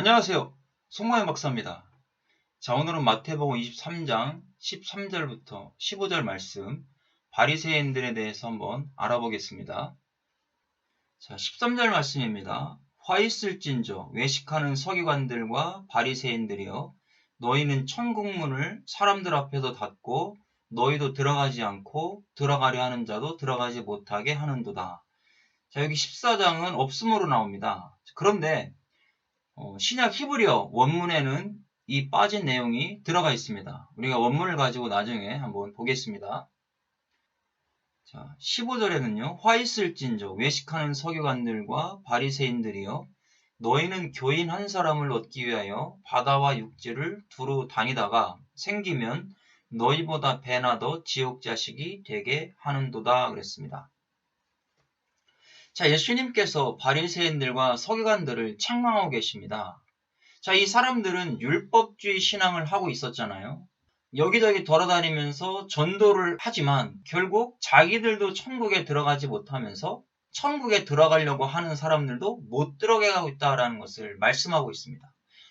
안녕하세요. 송마현 박사입니다. 자, 오늘은 마태복음 23장 13절부터 15절 말씀 바리새인들에 대해서 한번 알아보겠습니다. 자, 13절 말씀입니다. 화 있을진저 외식하는 서기관들과 바리새인들이여 너희는 천국 문을 사람들 앞에서 닫고 너희도 들어가지 않고 들어가려 하는 자도 들어가지 못하게 하는도다. 자, 여기 14장은 없음으로 나옵니다. 그런데 어, 신약 히브리어 원문에는 이 빠진 내용이 들어가 있습니다. 우리가 원문을 가지고 나중에 한번 보겠습니다. 자, 15절에는요. 화 있을진저 외식하는 서기관들과 바리새인들이여 너희는 교인 한 사람을 얻기 위하여 바다와 육지를 두루 다니다가 생기면 너희보다 배나 더 지옥 자식이 되게 하는도다 그랬습니다. 자, 예수님께서 바리새인들과 서기관들을 책망하고 계십니다. 자, 이 사람들은 율법주의 신앙을 하고 있었잖아요. 여기저기 돌아다니면서 전도를 하지만 결국 자기들도 천국에 들어가지 못하면서 천국에 들어가려고 하는 사람들도 못 들어가고 있다라는 것을 말씀하고 있습니다.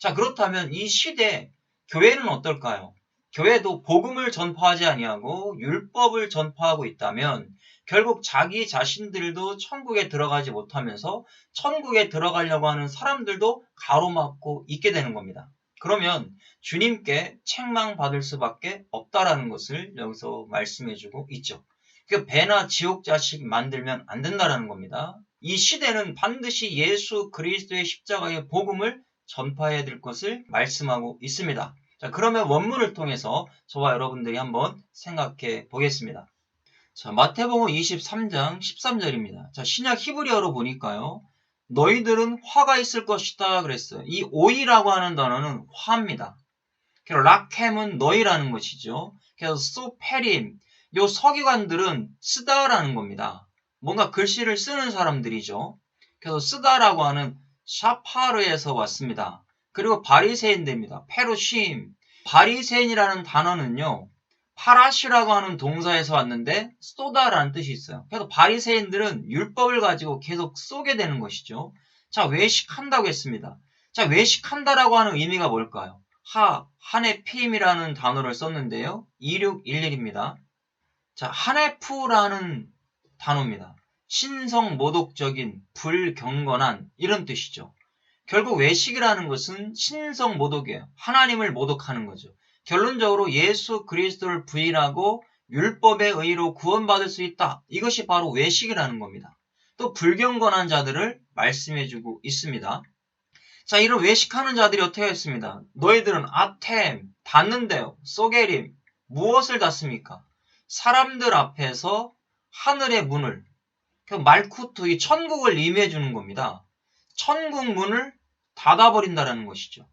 자, 그렇다면 이 시대 교회는 어떨까요? 교회도 복음을 전파하지 아니하고 율법을 전파하고 있다면 결국 자기 자신들도 천국에 들어가지 못하면서 천국에 들어가려고 하는 사람들도 가로막고 있게 되는 겁니다. 그러면 주님께 책망받을 수밖에 없다라는 것을 여기서 말씀해주고 있죠. 그 배나 지옥 자식 만들면 안 된다라는 겁니다. 이 시대는 반드시 예수 그리스도의 십자가의 복음을 전파해야 될 것을 말씀하고 있습니다. 자, 그러면 원문을 통해서 저와 여러분들이 한번 생각해 보겠습니다. 자, 마태복음 23장 13절입니다. 자, 신약 히브리어로 보니까요. 너희들은 화가 있을 것이다 그랬어요. 이 오이라고 하는 단어는 화입니다. 그래서 락햄은 너희라는 것이죠. 그래서 소페림, 요 서기관들은 쓰다라는 겁니다. 뭔가 글씨를 쓰는 사람들이죠. 그래서 쓰다라고 하는 샤파르에서 왔습니다. 그리고 바리새인입니다. 페루심. 바리새인이라는 단어는요. 파라시라고 하는 동사에서 왔는데 쏘다라는 뜻이 있어요. 그래서 바리새인들은 율법을 가지고 계속 쏘게 되는 것이죠. 자, 외식한다고 했습니다. 자, 외식한다라고 하는 의미가 뭘까요? 하, 하네피임이라는 단어를 썼는데요. 2611입니다. 자, 하네프라는 단어입니다. 신성 모독적인, 불경건한 이런 뜻이죠. 결국 외식이라는 것은 신성 모독이에요. 하나님을 모독하는 거죠. 결론적으로 예수 그리스도를 부인하고 율법의 의로 구원받을 수 있다. 이것이 바로 외식이라는 겁니다. 또 불경건한 자들을 말씀해주고 있습니다. 자, 이런 외식하는 자들이 어떻게 했습니다. 너희들은 아템, 닫는데요. 소게림, 무엇을 닫습니까? 사람들 앞에서 하늘의 문을, 그 말쿠트, 이 천국을 임해 주는 겁니다. 천국 문을 닫아버린다는 것이죠.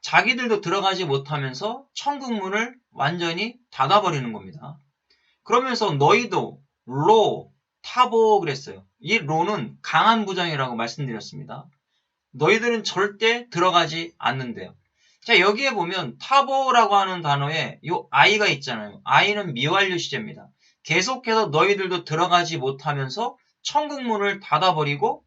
자기들도 들어가지 못하면서 천국 문을 완전히 닫아버리는 겁니다. 그러면서 너희도 로, 타보 그랬어요. 이 로는 강한 부장이라고 말씀드렸습니다. 너희들은 절대 들어가지 않는데요. 자, 여기에 보면 타보라고 하는 단어에 이 아이가 있잖아요. 아이는 미완료 시제입니다. 계속해서 너희들도 들어가지 못하면서 천국 문을 닫아버리고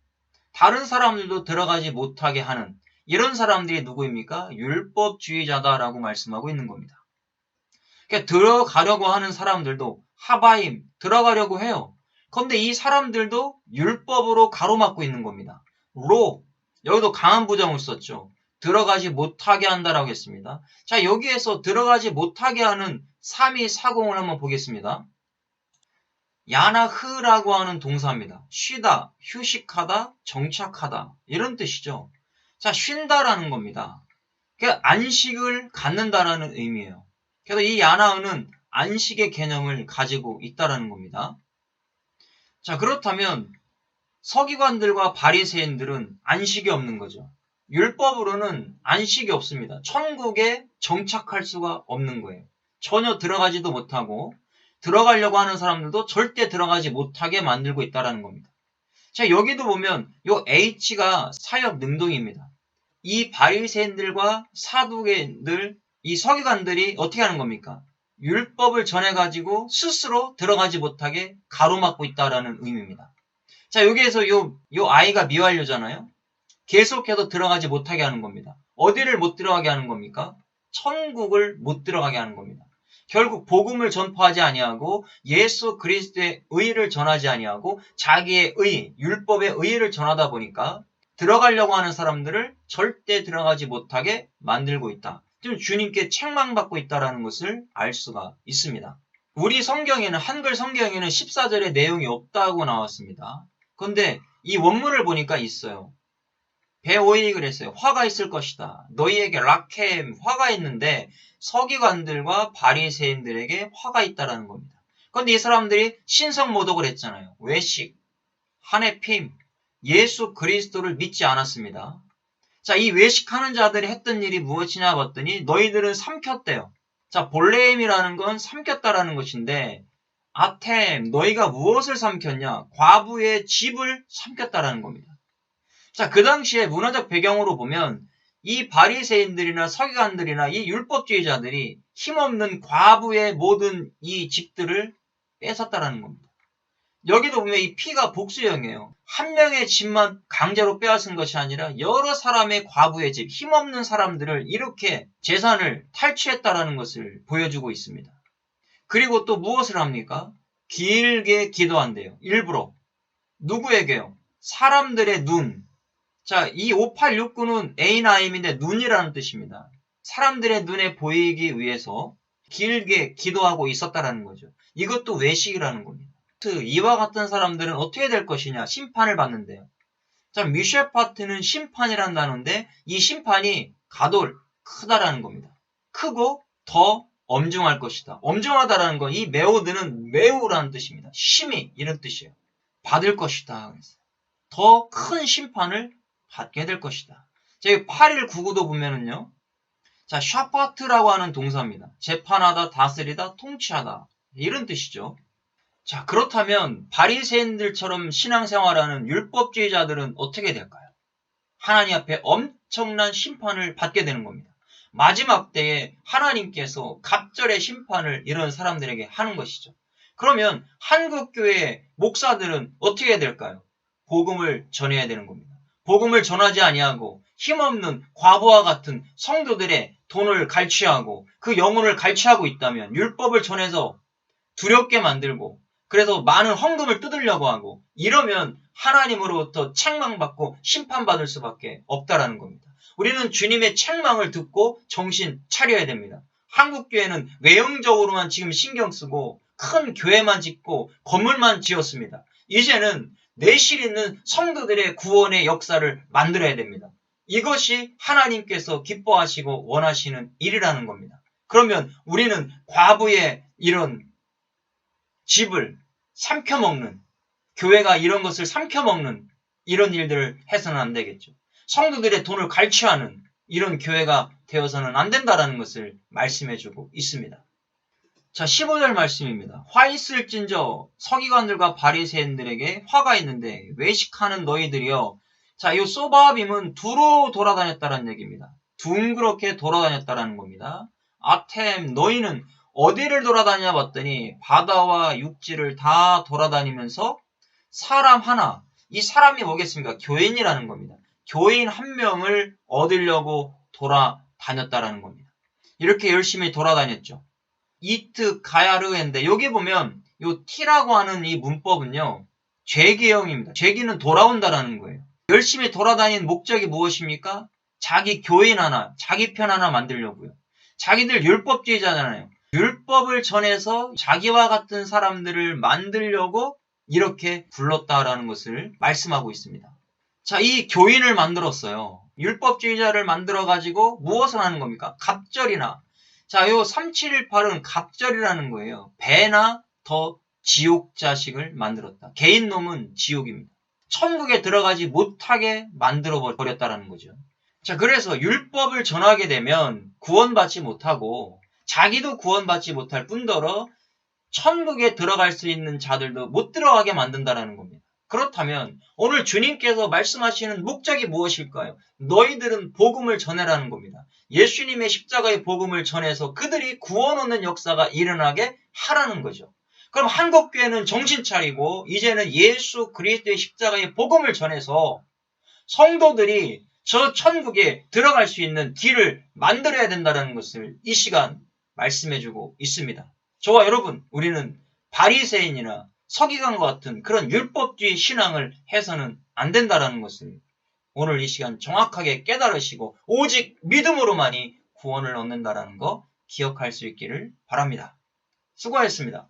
다른 사람들도 들어가지 못하게 하는 이런 사람들이 누구입니까? 율법주의자다라고 말씀하고 있는 겁니다. 그러니까 들어가려고 하는 사람들도 하바임 들어가려고 해요. 그런데 이 사람들도 율법으로 가로막고 있는 겁니다. 로 여기도 강한 부정을 썼죠. 들어가지 못하게 한다라고 했습니다. 자 여기에서 들어가지 못하게 하는 3위 사공을 한번 보겠습니다. 야나흐라고 하는 동사입니다. 쉬다, 휴식하다, 정착하다 이런 뜻이죠. 자, 쉰다라는 겁니다. 그 안식을 갖는다라는 의미예요. 그래서 이 야나은은 안식의 개념을 가지고 있다라는 겁니다. 자, 그렇다면 서기관들과 바리새인들은 안식이 없는 거죠. 율법으로는 안식이 없습니다. 천국에 정착할 수가 없는 거예요. 전혀 들어가지도 못하고 들어가려고 하는 사람들도 절대 들어가지 못하게 만들고 있다라는 겁니다. 자, 여기도 보면 요 H가 사역 능동입니다. 이 바리새인들과 사두개들, 이 서기관들이 어떻게 하는 겁니까? 율법을 전해가지고 스스로 들어가지 못하게 가로막고 있다라는 의미입니다. 자, 여기에서 요, 요 아이가 미완료잖아요? 계속해서 들어가지 못하게 하는 겁니다. 어디를 못 들어가게 하는 겁니까? 천국을 못 들어가게 하는 겁니다. 결국 복음을 전파하지 아니하고 예수 그리스도의 의를 전하지 아니하고 자기의 의, 율법의 의를 전하다 보니까 들어가려고 하는 사람들을 절대 들어가지 못하게 만들고 있다. 지금 주님께 책망받고 있다는 것을 알 수가 있습니다. 우리 성경에는 한글 성경에는 14절의 내용이 없다고 나왔습니다. 그런데 이 원문을 보니까 있어요. 배오이익을 했어요. 화가 있을 것이다. 너희에게 라켐 화가 있는데 서기관들과 바리새인들에게 화가 있다라는 겁니다. 그런데 이 사람들이 신성 모독을 했잖아요. 외식, 한해 핌, 예수 그리스도를 믿지 않았습니다. 자, 이 외식하는 자들이 했던 일이 무엇이냐 봤더니 너희들은 삼켰대요. 자, 볼레임이라는 건 삼켰다라는 것인데 아템, 너희가 무엇을 삼켰냐? 과부의 집을 삼켰다라는 겁니다. 자, 그 당시에 문화적 배경으로 보면 이 바리새인들이나 서기관들이나 이 율법주의자들이 힘없는 과부의 모든 이 집들을 뺏었다라는 겁니다. 여기도 보면 이 피가 복수형이에요. 한 명의 집만 강제로 빼앗은 것이 아니라 여러 사람의 과부의 집, 힘없는 사람들을 이렇게 재산을 탈취했다라는 것을 보여주고 있습니다. 그리고 또 무엇을 합니까? 길게 기도한대요. 일부러. 누구에게요? 사람들의 눈. 자, 이 5869는 에이나임인데 눈이라는 뜻입니다. 사람들의 눈에 보이기 위해서 길게 기도하고 있었다라는 거죠. 이것도 외식이라는 겁니다. 이와 같은 사람들은 어떻게 될 것이냐? 심판을 받는데요. 자, 미쉐파트는 심판이란 단어인데 이 심판이 가돌, 크다라는 겁니다. 크고 더 엄중할 것이다. 엄중하다라는 건 이 매우드는 매우라는 뜻입니다. 심히 이런 뜻이에요. 받을 것이다. 더 큰 심판을 받게 될 것이다. 저희 8199도 보면은요. 자, 샤파트라고 하는 동사입니다. 재판하다, 다스리다, 통치하다. 이런 뜻이죠. 자, 그렇다면 바리새인들처럼 신앙생활하는 율법주의자들은 어떻게 될까요? 하나님 앞에 엄청난 심판을 받게 되는 겁니다. 마지막 때에 하나님께서 갑절의 심판을 이런 사람들에게 하는 것이죠. 그러면 한국교회 목사들은 어떻게 될까요? 복음을 전해야 되는 겁니다. 복음을 전하지 아니하고 힘없는 과부와 같은 성도들의 돈을 갈취하고 그 영혼을 갈취하고 있다면 율법을 전해서 두렵게 만들고 그래서 많은 헌금을 뜯으려고 하고 이러면 하나님으로부터 책망받고 심판받을 수밖에 없다라는 겁니다. 우리는 주님의 책망을 듣고 정신 차려야 됩니다. 한국 교회는 외형적으로만 지금 신경 쓰고 큰 교회만 짓고 건물만 지었습니다. 이제는 내실 있는 성도들의 구원의 역사를 만들어야 됩니다. 이것이 하나님께서 기뻐하시고 원하시는 일이라는 겁니다. 그러면 우리는 과부의 이런 집을 삼켜먹는 교회가 이런 것을 삼켜먹는 이런 일들을 해서는 안 되겠죠. 성도들의 돈을 갈취하는 이런 교회가 되어서는 안 된다라는 것을 말씀해주고 있습니다. 자, 15절 말씀입니다. 화 있을진저 서기관들과 바리새인들에게 화가 있는데 외식하는 너희들이여. 자, 이 소바빔은 두로 돌아다녔다는 얘기입니다. 둥그렇게 돌아다녔다라는 겁니다. 아템 너희는 어디를 돌아다녀 봤더니 바다와 육지를 다 돌아다니면서 사람 하나, 이 사람이 뭐겠습니까? 교인이라는 겁니다. 교인 한 명을 얻으려고 돌아다녔다라는 겁니다. 이렇게 열심히 돌아다녔죠. 이트 가야르인데 여기 보면 요 T라고 하는 이 문법은요. 죄기형입니다. 죄기는 돌아온다라는 거예요. 열심히 돌아다닌 목적이 무엇입니까? 자기 교인 하나, 자기 편 하나 만들려고요. 자기들 율법주의자잖아요. 율법을 전해서 자기와 같은 사람들을 만들려고 이렇게 불렀다라는 것을 말씀하고 있습니다. 자, 이 교인을 만들었어요. 율법주의자를 만들어가지고 무엇을 하는 겁니까? 갑절이나. 자, 요 3718은 갑절이라는 거예요. 배나 더 지옥 자식을 만들었다. 개인 놈은 지옥입니다. 천국에 들어가지 못하게 만들어 버렸다라는 거죠. 자, 그래서 율법을 전하게 되면 구원받지 못하고 자기도 구원받지 못할 뿐더러 천국에 들어갈 수 있는 자들도 못 들어가게 만든다라는 겁니다. 그렇다면 오늘 주님께서 말씀하시는 목적이 무엇일까요? 너희들은 복음을 전해라는 겁니다. 예수님의 십자가의 복음을 전해서 그들이 구원 얻는 역사가 일어나게 하라는 거죠. 그럼 한국 교회는 정신 차리고 이제는 예수 그리스도의 십자가의 복음을 전해서 성도들이 저 천국에 들어갈 수 있는 길을 만들어야 된다는 것을 이 시간 말씀해주고 있습니다. 저와 여러분, 우리는 바리새인이나 서기관과 같은 그런 율법주의 신앙을 해서는 안 된다는 것을 오늘 이 시간 정확하게 깨달으시고 오직 믿음으로만이 구원을 얻는다라는 거 기억할 수 있기를 바랍니다. 수고하셨습니다.